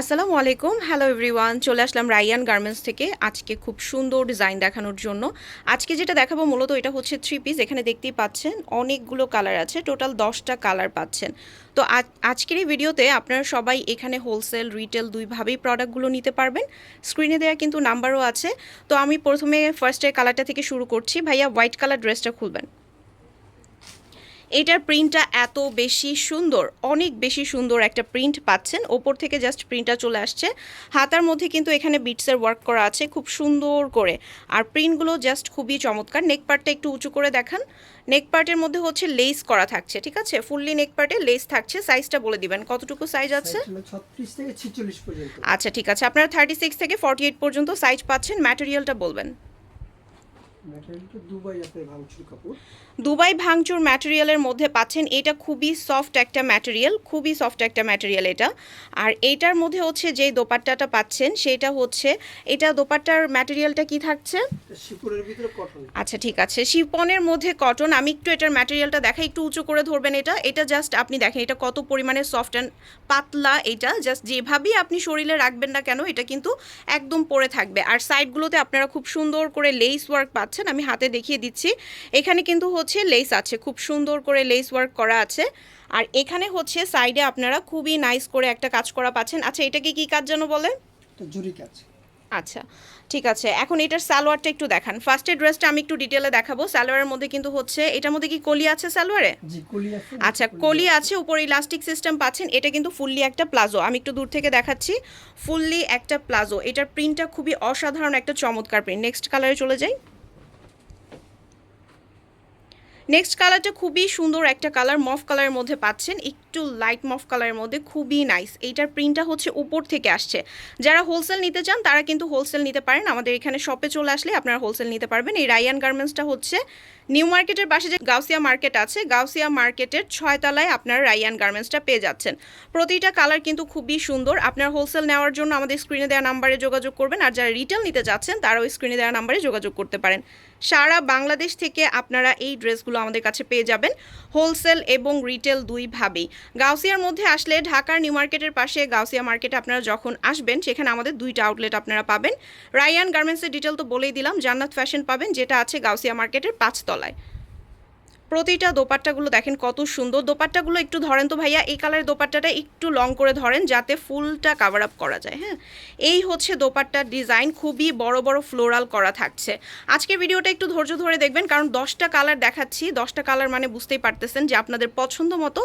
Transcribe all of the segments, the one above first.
আসসালামু আলাইকুম। Hello everyone চলে আসলাম রাইয়ান গার্মেন্টস থেকে। আজকে খুব সুন্দর ডিজাইন দেখানোর জন্য। আজকে যেটা দেখাবো মূলত এটা হচ্ছে থ্রি পিস এখানে দেখতেই পাচ্ছেন অনেকগুলো কালার আছে। টোটাল দশটা কালার পাচ্ছেন। তো আজ- আজকের এই ভিডিওতে আপনারা সবাই এখানে হোলসেল রিটেল দুইভাবেই প্রোডাক্টগুলো নিতে পারবেন। স্ক্রিনে দেওয়া কিন্তু নাম্বারও আছে। তো আমি প্রথমে ফার্স্টের কালারটা থেকে শুরু করছি। ভাইয়া হোয়াইট কালার ড্রেসটা খুলবেন। এটার প্রিন্টটা এত বেশি সুন্দর অনেক বেশি সুন্দর একটা প্রিন্ট পাচ্ছেন। ওপর থেকে জাস্ট প্রিন্টটা চলে আসছে। হাতার মধ্যে কিন্তু এখানে বিটসের ওয়ার্ক করা আছে খুব সুন্দর করে। আর প্রিন্টগুলো জাস্ট খুবই চমৎকার। নেক পার্টটা একটু উঁচু করে দেখান। নেক পার্টের মধ্যে হচ্ছে লেস করা থাকছে ঠিক আছে? ফুললি নেক পার্টে লেস থাকছে। সাইজটা বলে দিবেন। কতটুকু সাইজ আছে? আচ্ছা ঠিক আছে। আপনারা থার্টি সিক্স থেকে ফর্টি এইট পর্যন্ত সাইজ পাচ্ছেন। ম্যাটেরিয়ালটা বলবেন। দুবাই ভাঙচুর ম্যাটেরিয়ালের মধ্যে পাচ্ছেন এটা খুবই সফট একটা ম্যাটেরিয়াল খুবই সফট একটা ম্যাটেরিয়াল এটা। আর এইটার মধ্যে হচ্ছে যে দোপাট্টাটা পাচ্ছেন সেটা হচ্ছে এটা দোপাট্টার ম্যাটেরিয়ালটা কি থাকছে? আচ্ছা ঠিক আছে। শিপনের মধ্যে কটন আমি একটু এটার ম্যাটেরিয়ালটা দেখাই একটু উঁচু করে ধরবেন এটা। এটা জাস্ট আপনি দেখেন এটা কত পরিমাণে সফট অ্যান্ড পাতলা এটা। জাস্ট যেভাবেই আপনি শরীরে রাখবেন না কেন এটা কিন্তু একদম পরে থাকবে। আর সাইডগুলোতে আপনারা খুব সুন্দর করে লেস ওয়ার্ক পাচ্ছেন। আমি হাতে দেখিয়ে দিচ্ছি। এখানে কিন্তু হচ্ছে লেস আছে খুব সুন্দর করে লেস ওয়ার্ক করা আছে। আর এখানে হচ্ছে সাইডে আপনারা খুবই নাইস করে একটা কাজ করা পাচ্ছেন। আচ্ছা এটাকে কি কাজ যেন বলে? জুরি কাজ। আচ্ছা ঠিক আছে। এখন এটার সালোয়ারটা একটু দেখান। ফার্স্টের ড্রেসটা আমি একটু ডিটেলে দেখাবো। সালোয়ারের মধ্যে কিন্তু হচ্ছে এটার মধ্যে কি কলি আছে সালোয়ারে? আচ্ছা কলি আছে উপরে ইলাস্টিক সিস্টেম পাচ্ছেন। এটা কিন্তু ফুললি একটা প্লাজো। আমি একটু দূর থেকে দেখাচ্ছি। ফুললি একটা প্লাজো। এটার প্রিন্টটা খুবই অসাধারণ একটা চমৎকার প্রিন্ট নেক্সট কালারে চলে যাই। নেক্সট কালারটা খুবই সুন্দর একটা কালার মফ কালারের মধ্যে পাচ্ছেন। একটু লাইট মফ কালারের মধ্যে খুবই নাইস এইটার প্রিন্টটা হচ্ছে উপর থেকে আসছে। যারা হোলসেল নিতে চান, তারা কিন্তু হোলসেল নিতে পারেন। আমাদের এখানে শপে চলে আসলে আপনারা হোলসেল নিতে পারবেন। এই রায়ান গার্মেন্টসটা হচ্ছে নিউ মার্কেটের পাশে যে গাউসিয়া মার্কেট আছে গাউসিয়া মার্কেটের ছয়তলায় আপনার রাইয়ান গার্মেন্টসটা পেয়ে যাচ্ছেন। প্রতিটা কালার কিন্তু খুবই সুন্দর। আপনার হোলসেল নেওয়ার জন্য আমাদের স্ক্রিনে দেওয়া নাম্বারে যোগাযোগ করবেন, আর যারা রিটেল নিতে যাচ্ছেন, তারাও স্ক্রিনে দেওয়া নাম্বারে যোগাযোগ করতে পারেন। সারা বাংলাদেশ থেকে আপনারা এই ড্রেসগুলো আমাদের কাছে পেয়ে যাবেন হোলসেল এবং রিটেল দুইভাবেই। গাউসিয়ার মধ্যে আসলে ঢাকার নিউ মার্কেটের পাশে গাউসিয়া মার্কেটে আপনারা যখন আসবেন, সেখানে আমাদের দুইটা আউটলেট আপনারা পাবেন। রায়ান গার্মেন্টসের ডিটেল তো বলেই দিলাম, জান্নাত ফ্যাশন পাবেন, যেটা আছে গাউসিয়া মার্কেটের পাঁচতলায় প্রতিটা দোপাট্টাগুলো দেখেন কত সুন্দর। দোপাট্টাগুলো একটু ধরেন তো ভাইয়া, এই কালারের দোপাট্টাটা একটু লং করে ধরেন যাতে ফুলটা কাভার আপ করা যায় হ্যাঁ? এই হচ্ছে দোপাট্টার ডিজাইন খুবই বড় বড় ফ্লোরাল করা থাকছে। আজকে ভিডিওটা একটু ধৈর্য ধরে দেখবেন, কারণ দশটা কালার দেখাচ্ছি। দশটা কালার মানে বুঝতেই পারতেছেন যে আপনাদের পছন্দ মতো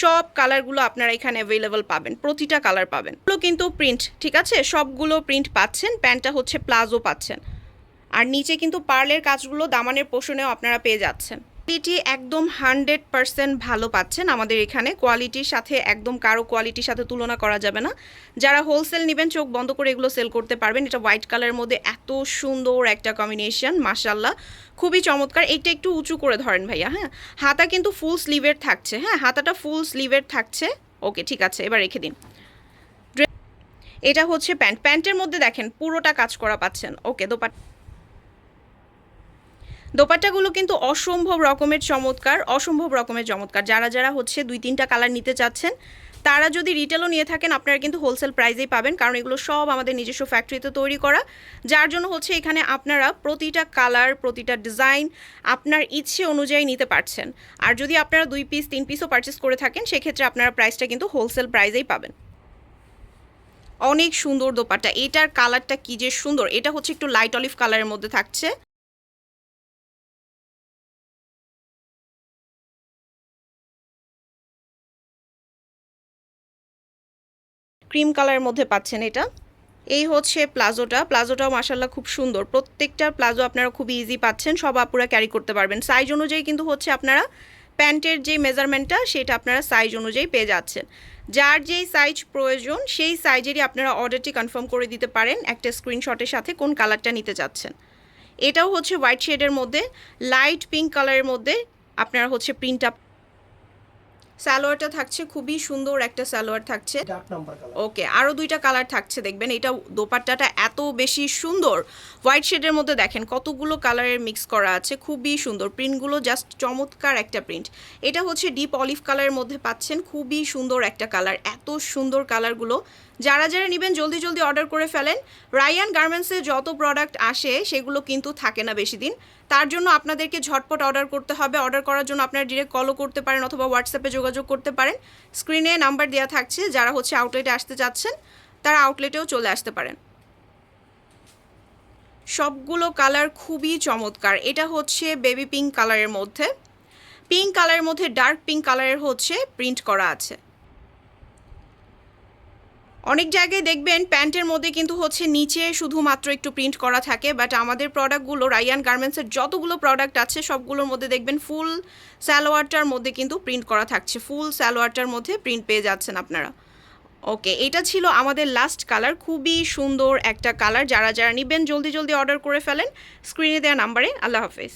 সব কালারগুলো আপনারা এখানে অ্যাভেলেবল পাবেন, প্রতিটা কালার পাবেন। কিন্তু প্রিন্ট ঠিক আছে? সবগুলো প্রিন্ট পাচ্ছেন প্যান্টটা হচ্ছে প্লাজো পাচ্ছেন। আর নিচে কিন্তু পার্লের কাজগুলো দামানের পোষণেও আপনারা পেয়ে যাচ্ছেন। কোয়ালিটি একদম হান্ড্রেড পারসেন্ট ভালো পাচ্ছেন আমাদের এখানে। কোয়ালিটির সাথে একদম কারও কোয়ালিটির সাথে তুলনা করা যাবে না। যারা হোলসেল নেবেন, চোখ বন্ধ করে এগুলো সেল করতে পারবেন। এটা হোয়াইট কালারের মধ্যে এত সুন্দর একটা কম্বিনেশন মাসাল্লাহ খুবই চমৎকার। এইটা একটু উঁচু করে ধরেন ভাইয়া হ্যাঁ? হাতা কিন্তু ফুল স্লিভের থাকছে হ্যাঁ? হাতাটা ফুল স্লিভের থাকছে। ওকে ঠিক আছে, এবার রেখে দিন। এটা হচ্ছে প্যান্ট। প্যান্টের মধ্যে দেখেন, পুরোটা কাজ করা পাচ্ছেন। ওকে দোপাট দোপাট্টাগুলো কিন্তু অসম্ভব রকমের চমৎকার, অসম্ভব রকমের চমৎকার। যারা যারা হচ্ছে দুই তিনটা কালার নিতে চাচ্ছেন, তারা যদি রিটেলও নিয়ে থাকেন, আপনারা কিন্তু হোলসেল প্রাইসেই পাবেন, কারণ এগুলো সব আমাদের নিজস্ব ফ্যাক্টরিতে তৈরি করা। যার জন্য হচ্ছে এখানে আপনারা প্রতিটা কালার, প্রতিটা ডিজাইন আপনার ইচ্ছে অনুযায়ী নিতে পারছেন। আর যদি আপনারা দুই পিস তিন পিসও পারচেস করে থাকেন, সেক্ষেত্রে আপনারা প্রাইসটা কিন্তু হোলসেল প্রাইসেই পাবেন। অনেক সুন্দর দোপাট্টা। এটার কালারটা কি যে সুন্দর। এটা হচ্ছে একটু লাইট অলিভ কালারের মধ্যে থাকছে। ক্রিম কালারের মধ্যে পাচ্ছেন এটা। এই হচ্ছে প্লাজোটা। প্লাজোটাও মাসাল্লাহ খুব সুন্দর। প্রত্যেকটা প্লাজো আপনারা খুব ইজি পাচ্ছেন, সব আপুরা ক্যারি করতে পারবেন। সাইজ অনুযায়ী কিন্তু হচ্ছে আপনারা প্যান্টের যে মেজারমেন্টটা সেটা আপনারা সাইজ অনুযায়ী পেয়ে যাচ্ছেন। যার যেই সাইজ প্রয়োজন, সেই সাইজেরই আপনারা অর্ডারটি কনফার্ম করে দিতে পারেন। একটা স্ক্রিনশটের সাথে কোন কালারটা নিতে চাচ্ছেন। এটাও হচ্ছে হোয়াইট শেডের মধ্যে। লাইট পিঙ্ক কালারের মধ্যে আপনারা হচ্ছে প্রিন্টটা সালোয়ারটা থাকছে খুবই সুন্দর একটা সালোয়ার থাকছে। ওকে আরও দুইটা কালার থাকছে দেখবেন। এটা দোপাট্টাটা এত বেশি সুন্দর। হোয়াইট শেডের মধ্যে দেখেন কতগুলো কালারের মিক্স করা আছে খুবই সুন্দর। প্রিন্টগুলো জাস্ট চমৎকার একটা প্রিন্ট। এটা হচ্ছে ডিপ অলিভ কালারের মধ্যে পাচ্ছেন খুবই সুন্দর একটা কালার এত সুন্দর কালারগুলো। যারা যারা নেবেন জলদি জলদি অর্ডার করে ফেলেন। রায়ান গার্মেন্টসে যত প্রোডাক্ট আসে সেগুলো কিন্তু থাকে না বেশি দিন। তার জন্য আপনাদেরকে ঝটপট অর্ডার করতে হবে। অর্ডার করার জন্য আপনারা ডিরেক্ট কলও করতে পারেন অথবা হোয়াটসঅ্যাপে যোগাযোগ করতে পারেন। স্ক্রিনে নাম্বার দেওয়া থাকছে, যারা হচ্ছে আউটলেটে আসতে চাচ্ছেন, তারা আউটলেটেও চলে আসতে পারেন। সবগুলো কালার খুবই চমৎকার। এটা হচ্ছে বেবি পিঙ্ক কালারের মধ্যে। পিঙ্ক কালারের মধ্যে ডার্ক পিঙ্ক কালারের হচ্ছে প্রিন্ট করা আছে। অনেক জায়গায় দেখবেন প্যান্টের মধ্যে কিন্তু হচ্ছে নিচে শুধুমাত্র একটু প্রিন্ট করা থাকে বাট আমাদের প্রোডাক্টগুলো রায়ান গার্মেন্টসের যতগুলো প্রোডাক্ট আছে, সবগুলোর মধ্যে দেখবেন ফুল স্যালোয়ারটার মধ্যে কিন্তু প্রিন্ট করা থাকছে। ফুল স্যালোয়ারটার মধ্যে প্রিন্ট পেয়ে যাচ্ছেন আপনারা। ওকে এটা ছিল আমাদের লাস্ট কালার খুবই সুন্দর একটা কালার যারা যারা নেবেন, জলদি জলদি অর্ডার করে ফেলেন। স্ক্রিনে দেওয়া নাম্বারে আল্লাহ হাফেজ।